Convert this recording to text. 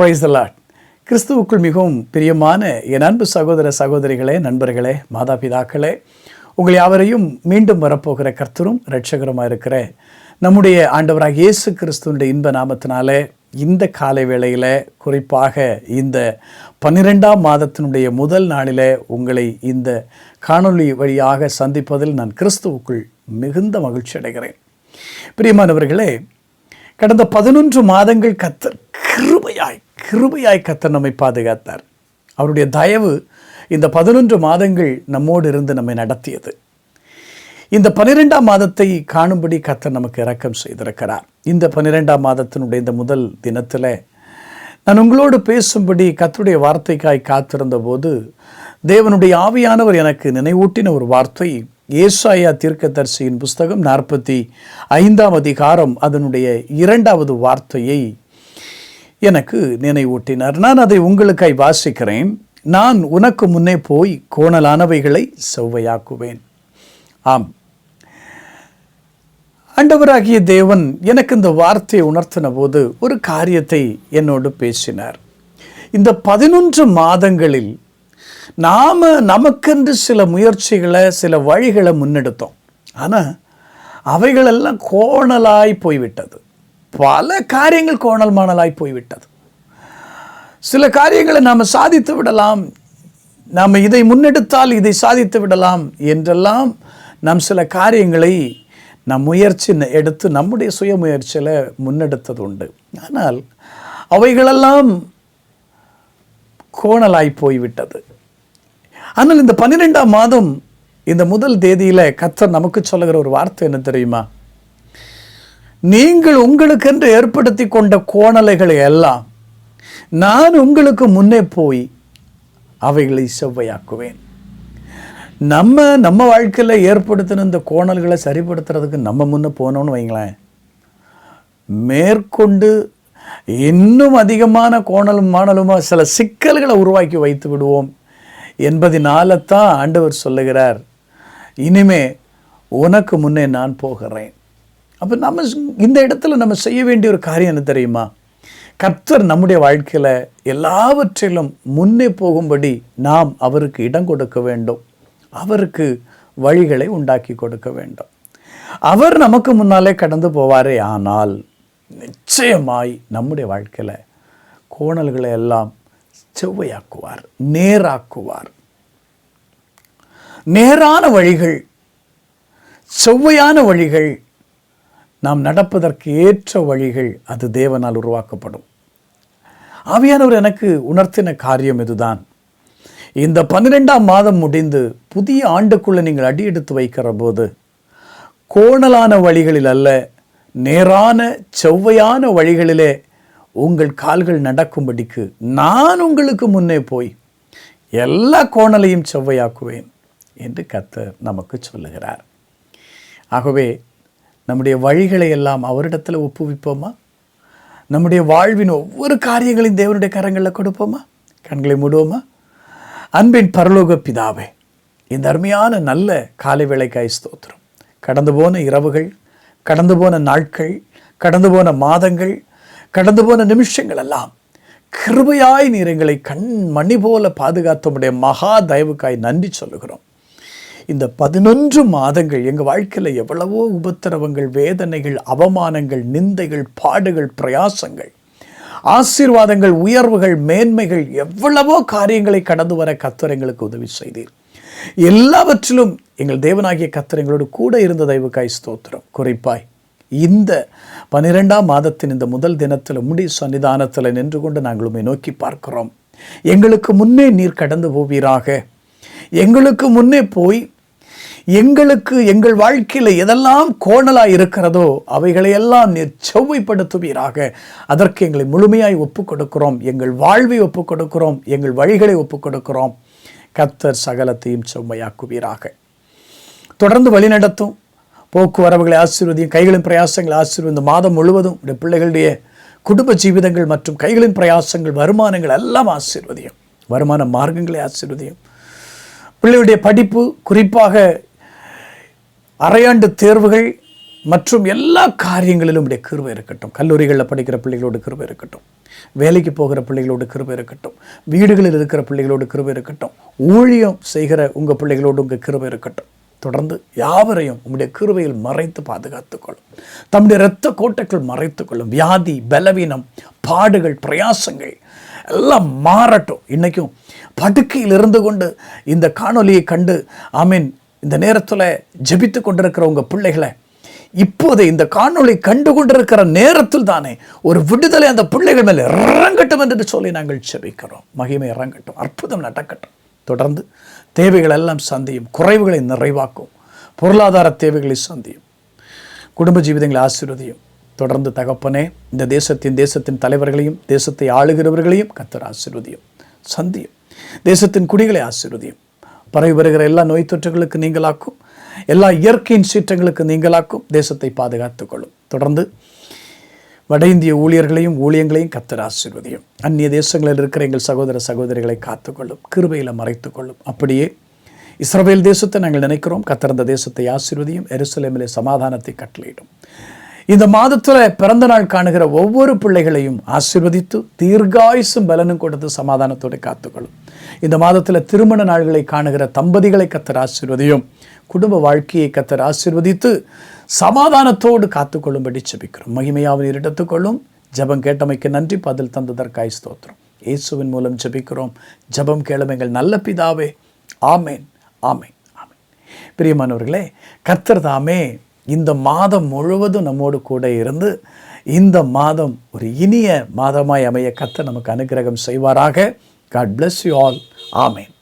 Price lot கிறிஸ்துவுக்குள் மிகவும் பிரியமான என் அன்பு சகோதர சகோதரிகளே நண்பர்களே மாதாபிதாக்களே உங்கள் யாவரையும் மீண்டும் வரப்போகிற கர்த்தரும் ரட்சகரமாக இருக்கிற நம்முடைய ஆண்டவராக இயேசு கிறிஸ்துவனுடைய இன்ப நாமத்தினாலே இந்த காலை வேளையில் குறிப்பாக இந்த பன்னிரெண்டாம் மாதத்தினுடைய முதல் நாளில் உங்களை இந்த காணொளி வழியாக சந்திப்பதில் நான் கிறிஸ்துவுக்குள் மிகுந்த மகிழ்ச்சி அடைகிறேன். பிரியமானவர்களே கடந்த பதினொன்று மாதங்கள் கத்தர் கிருபையாய் கிருபையாய் கத்தர் நம்மை பாதுகாத்தார். அவருடைய தயவு இந்த பதினொன்று மாதங்கள் நம்மோடு இருந்து நம்மை நடத்தியது. இந்த பனிரெண்டாம் மாதத்தை காணும்படி கத்தர் நமக்கு இரக்கம் செய்திருக்கிறார். இந்த பன்னிரெண்டாம் மாதத்தினுடைய இந்த முதல் தினத்தில் நான் உங்களோடு பேசும்படி கத்தருடைய வார்த்தைக்காய் காத்திருந்த போது தேவனுடைய ஆவியானவர் எனக்கு நினைவூட்டின ஒரு வார்த்தை ஏசாயா தீர்க்கதரிசியின் புஸ்தகம் நாற்பத்தி ஐந்தாம் அதிகாரம் அதனுடைய இரண்டாவது வார்த்தையை எனக்கு நினைவூட்டினார். நான் அதை உங்களுக்காய் வாசிக்கிறேன். நான் உனக்கு முன்னே போய் கோணலானவைகளை செவ்வையாக்குவேன். ஆம். ஆண்டவராகிய தேவன் எனக்கு இந்த வார்த்தையை உணர்த்தின போது ஒரு காரியத்தை என்னோடு பேசினார். இந்த பதினொன்று மாதங்களில் நாம் நமக்கென்று சில முயற்சிகளை சில வழிகளை முன்னெடுத்தோம். ஆனால் அவைகளெல்லாம் கோணலாய் போய்விட்டது. பல காரியங்கள் கோணல் மாணலாய் போய்விட்டது. சில காரியங்களை நாம் சாதித்து விடலாம். நாம் இதை முன்னெடுத்தால் இதை சாதித்து விடலாம் என்றெல்லாம் நாம் சில காரியங்களை நம் முயற்சி எடுத்து நம்முடைய சுய முயற்சியில் முன்னெடுத்தது உண்டு ஆனால் அவைகளெல்லாம் கோணலாய் போய்விட்டது. ஆனால் இந்த பன்னிரெண்டாம் மாதம் இந்த முதல் தேதியில் கத்தர் நமக்கு சொல்லுகிற ஒரு வார்த்தை என்ன தெரியுமா? நீங்கள் உங்களுக்கென்று ஏற்படுத்தி கொண்ட கோணலைகளை எல்லாம் நான் உங்களுக்கு முன்னே போய் அவைகளை செவ்வையாக்குவேன். நம்ம நம்ம வாழ்க்கையில் ஏற்படுத்தின இந்த கோணல்களை சரிப்படுத்துறதுக்கு நம்ம முன்னே போனோம்னு வைங்களேன். மேற்கொண்டு இன்னும் அதிகமான கோணலும் மாணலுமாக சில சிக்கல்களை உருவாக்கி வைத்து விடுவோம் என்பதினால தான் ஆண்டவர் சொல்லுகிறார் இனிமே உனக்கு முன்னே நான் போகிறேன். அப்போ நம்ம இந்த இடத்துல நம்ம செய்ய வேண்டிய ஒரு காரியம் என்ன தெரியுமா? கர்த்தர் நம்முடைய வாழ்க்கையில் எல்லாவற்றிலும் முன்னே போகும்படி நாம் அவருக்கு இடம் கொடுக்க வேண்டும். அவருக்கு வழிகளை உண்டாக்கி கொடுக்க வேண்டும். அவர் நமக்கு முன்னாலே கடந்து போவாரே ஆனால் நிச்சயமாய் நம்முடைய வாழ்க்கையில் கோணல்களை எல்லாம் செவ்வையாக்குவார் நேராக்குவார். நேரான வழிகள் செவ்வையான வழிகள் நாம் நடப்பதற்கு ஏற்ற வழிகள் அது தேவனால் உருவாக்கப்படும். ஆவியானவர் எனக்கு உணர்த்தின காரியம் இதுதான். இந்த பன்னிரெண்டாம் மாதம் முடிந்து புதிய ஆண்டுக்குள்ளே நீங்கள் அடியெடுத்து வைக்கிற போது கோணலான வழிகளில் அல்ல நேரான செவ்வையான வழிகளிலே உங்கள் கால்கள் நடக்கும்படிக்கு நான் உங்களுக்கு முன்னே போய் எல்லா கோணலையும் செவ்வையாக்குவேன் என்று கத்தர் நமக்கு சொல்லுகிறார். ஆகவே நம்முடைய வழிகளை எல்லாம் அவரிடத்தில் ஒப்புவிப்போமா? நம்முடைய வாழ்வின் ஒவ்வொரு காரியங்களையும் தேவனுடைய கரங்களில் கொடுப்போமா? கண்களை மூடுவோமா? அன்பின் பரலோக பிதாவே இந்த அருமையான நல்ல காலை வேலைக்காய் ஸ்தோத்திரம். கடந்து போன இரவுகள் கடந்து போன நாட்கள் கடந்து போன மாதங்கள் கடந்து போன நிமிஷங்கள் எல்லாம் கிருபையாய் நீர் எங்களை கண் மணி போல பாதுகாத்தமுடைய மகா தயவுக்காய் நன்றி சொல்லுகிறோம். இந்த பதினொன்று மாதங்கள் எங்கள் வாழ்க்கையில் எவ்வளவோ உபத்திரவங்கள் வேதனைகள் அவமானங்கள் நிந்தைகள் பாடுகள் பிரயாசங்கள் ஆசீர்வாதங்கள் உயர்வுகள் மேன்மைகள் எவ்வளவோ காரியங்களை கடந்து வர கத்தர் எங்களுக்கு உதவி செய்தீர். எல்லாவற்றிலும் எங்கள் தேவனாகிய கத்தர் எங்களோடு கூட இருந்த தயவுக்காய் ஸ்தோத்திரம். குறிப்பாய் இந்த பனிரெண்டாம் மாதத்தின் இந்த முதல் தினத்தில் முடி சன்னிதானத்தில் நின்று கொண்டு நாங்கள் உண்மை நோக்கி பார்க்கிறோம். எங்களுக்கு முன்னே நீர் கடந்து போவீராக. எங்களுக்கு முன்னே போய் எங்களுக்கு எங்கள் வாழ்க்கையில் எதெல்லாம் கோணலாக இருக்கிறதோ அவைகளையெல்லாம் நீர் செவ்வைப்படுத்துவீராக. அதற்கு எங்களை முழுமையாய் ஒப்புக் கொடுக்கிறோம். எங்கள் வாழ்வை ஒப்புக் கொடுக்கிறோம். எங்கள் வழிகளை ஒப்புக் கொடுக்கிறோம். கத்தர் சகலத்தையும் செம்மையாக்குவீராக தொடர்ந்து வழிநடத்தும் போக்குவரவுகளை ஆசீர்வதியும் கைகளின் பிரயாசங்களை ஆசீர்வதி இந்த மாதம் முழுவதும் உடைய பிள்ளைகளுடைய குடும்ப ஜீவிதங்கள் மற்றும் கைகளின் பிரயாசங்கள் வருமானங்கள் எல்லாம் ஆசீர்வதியும். வருமான மார்க்கங்களை ஆசீர்வதியும். பிள்ளையுடைய படிப்பு குறிப்பாக அரையாண்டு தேர்வுகள் மற்றும் எல்லா காரியங்களிலும் உடைய கிருபை இருக்கட்டும். கல்லூரிகளில் படிக்கிற பிள்ளைகளோடு கிருபை இருக்கட்டும். வேலைக்கு போகிற பிள்ளைகளோடு கிருபை இருக்கட்டும். வீடுகளில் இருக்கிற பிள்ளைகளோட கிருபை இருக்கட்டும். ஊழியம் செய்கிற உங்கள் பிள்ளைகளோடு உங்கள் கிருபை இருக்கட்டும். தொடர்ந்து யாவரையும் உங்களுடைய கிருபையில் மறைத்து பாதுகாத்துக்கொள்ளும் தம்முடைய இரத்த கோட்டைகள் மறைத்துக்கொள்ளும் வியாதி பலவீனம் பாடுகள் பிரயாசங்கள் எல்லாம் மாறட்டும். இன்றைக்கும் படுக்கையில் இருந்து கொண்டு இந்த காணொலியை கண்டு ஐ மீன் இந்த நேரத்தில் ஜெபித்து கொண்டிருக்கிற உங்கள் பிள்ளைகளை இப்போது இந்த காணொளி கண்டு கொண்டிருக்கிற நேரத்தில் தானே ஒரு விடுதலை அந்த பிள்ளைகள் மேலே இறங்கட்டும் என்று சொல்லி நாங்கள் செபிக்கிறோம் மகிமை இறங்கட்டும். அற்புதம் நடக்கட்டும். தொடர்ந்து தேவைகள் எல்லாம் சந்தியும். குறைவுகளை நிறைவாக்கும். பொருளாதார தேவைகளை சந்தியும். குடும்ப ஜீவிதங்களை ஆசீர்வதியும். தொடர்ந்து தகப்பனே இந்த தேசத்தின் தேசத்தின் தலைவர்களையும் தேசத்தை ஆளுகிறவர்களையும் கத்தர் ஆசிர்வதியும் சந்தியும். தேசத்தின் குடிகளை ஆசிர்வதியும். பரவி வருகிற எல்லா நோய் தொற்றுகளுக்கு நீங்களாக்கும் எல்லா இயற்கையின் சீற்றங்களுக்கு நீங்களாக்கும் தேசத்தை பாதுகாத்துக்கொள்ளும். தொடர்ந்து வட இந்திய ஊழியர்களையும் ஊழியங்களையும் கத்தர் ஆசிர்வதியும். அந்நிய தேசங்களில் இருக்கிற எங்கள் சகோதர சகோதரிகளை காத்துக்கொள்ளும் கிருபையில் மறைத்துக்கொள்ளும். அப்படியே இஸ்ரவேல் தேசத்தை நாங்கள் நினைக்கிறோம். கத்திறந்த தேசத்தை ஆசீர்வதியும் எருசலேமிலே சமாதானத்தை கட்டளையிடும். இந்த மாதத்தில் பிறந்த நாள் காணுகிற ஒவ்வொரு பிள்ளைகளையும் ஆசிர்வதித்து தீர்காயுசும் பலனும் கொடுத்து சமாதானத்தோடு காத்துக்கொள்ளும். இந்த மாதத்தில் திருமண நாள்களை காணுகிற தம்பதிகளை கத்தர் ஆசிர்வதியும் குடும்ப வாழ்க்கையை கத்தர் ஆசிர்வதித்து சமாதானத்தோடு காத்துக்கொள்ளும்படி செபிக்கிறோம் மகிமையாவது இடத்துக்கொள்ளும் ஜெபம் கேட்டமைக்கு நன்றி. பதில் தந்ததற்காய் ஸ்தோத்திரம். இயேசுவின் மூலம் ஜபிக்கிறோம். ஜெபம் கேளும் எங்கள் நல்ல பிதாவே. ஆமேன். ஆமேன். ஆமேன். பிரியமானவர்களே கத்தர் தாமே இந்த மாதம் முழுவதும் நம்மோடு கூட இருந்து இந்த மாதம் ஒரு இனிய மாதமாய் அமைய கத்த நமக்கு அனுகிரகம் செய்வாராக. God bless you all amen